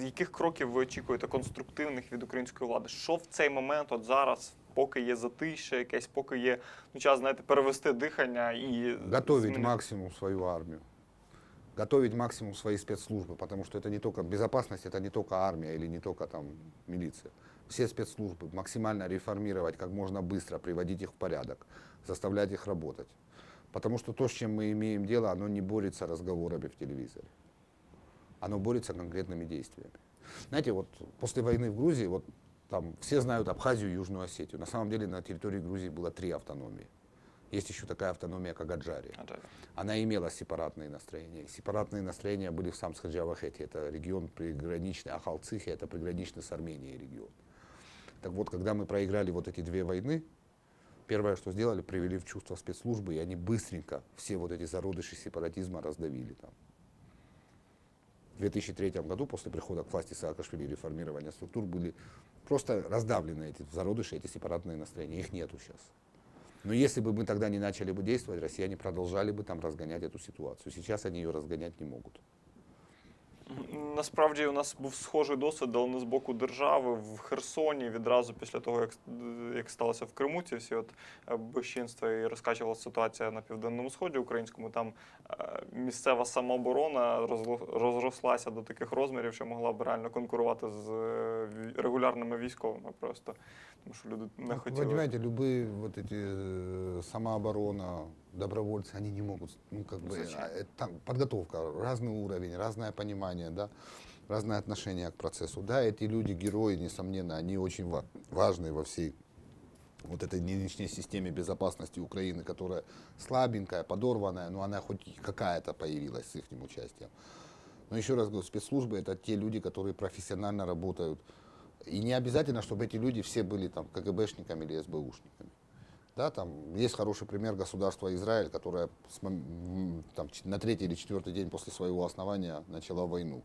яких кроків ви очікуєте конструктивних від української влади? Що в цей момент, от зараз, поки є затишчя, якесь, поки є ну, час, знаєте, перевести дихання і Готовить змінити? максимум свою армию. Готовить максимум свои спецслужбы, потому что это не только безопасность, это не только армия или не только там милиция. Все спецслужбы максимально реформировать как можно быстро, приводить их в порядок, заставлять их работать. Потому что то, с чем мы имеем дело, оно не борется разговорами в телевизоре. Оно борется конкретными действиями. Знаете, вот после войны в Грузии, вот там все знают Абхазию и Южную Осетию. На самом деле на территории Грузии было три автономии. Есть еще такая автономия, как Аджария. А. Она имела сепаратные настроения. Сепаратные настроения были в Самсхаджавахете. Это регион приграничный, Ахалцихи, это приграничный с Арменией регион. Так вот, когда мы проиграли вот эти две войны, первое, что сделали, привели в чувство спецслужбы, и они быстренько все вот эти зародыши сепаратизма раздавили там. В 2003 году, после прихода к власти Саакашвили и реформирования структур, были просто раздавлены эти зародыши, эти сепаратные настроения. Их нету сейчас. Но если бы мы тогда не начали бы действовать, россияне продолжали бы там разгонять эту ситуацию. Сейчас они ее разгонять не могут. М, Насправді у нас був схожий досвід, але не з боку держави в Херсоні відразу після того, як, як сталося в Криму, ці всі от е, безчинства і розкачувалася ситуація на південному сході українському. Там е, місцева самооборона розло- розрослася до таких розмірів, що могла б реально конкурувати з е, ві- регулярними військовими просто. Тому що люди не Ну, Вы хотіли. понимаете, любые вот эти э, самооборона, добровольцы, они не могут, ну как бы, Зачем? а, там подготовка, разный уровень, разное понимание, да, разное отношение к процессу. Да, эти люди, герои, несомненно, они очень ва- важны во всей вот этой нынешней системе безопасности Украины, которая слабенькая, подорванная, но она хоть какая-то появилась с их участием. Но еще раз говорю, спецслужбы это те люди, которые профессионально работают. И не обязательно, чтобы эти люди все были там КГБшниками или СБУшниками. Да, там есть хороший пример государства Израиль, которое там, на третий или четвертый день после своего основания начала войну.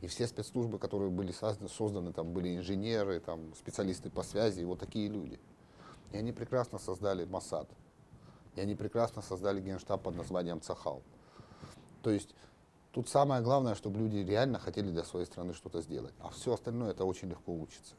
И все спецслужбы, которые были созда- созданы, там были инженеры, там, специалисты по связи, вот такие люди. И они прекрасно создали Масад. И они прекрасно создали генштаб под названием Цахал. То есть тут самое главное, чтобы люди реально хотели для своей страны что-то сделать. А все остальное это очень легко учится.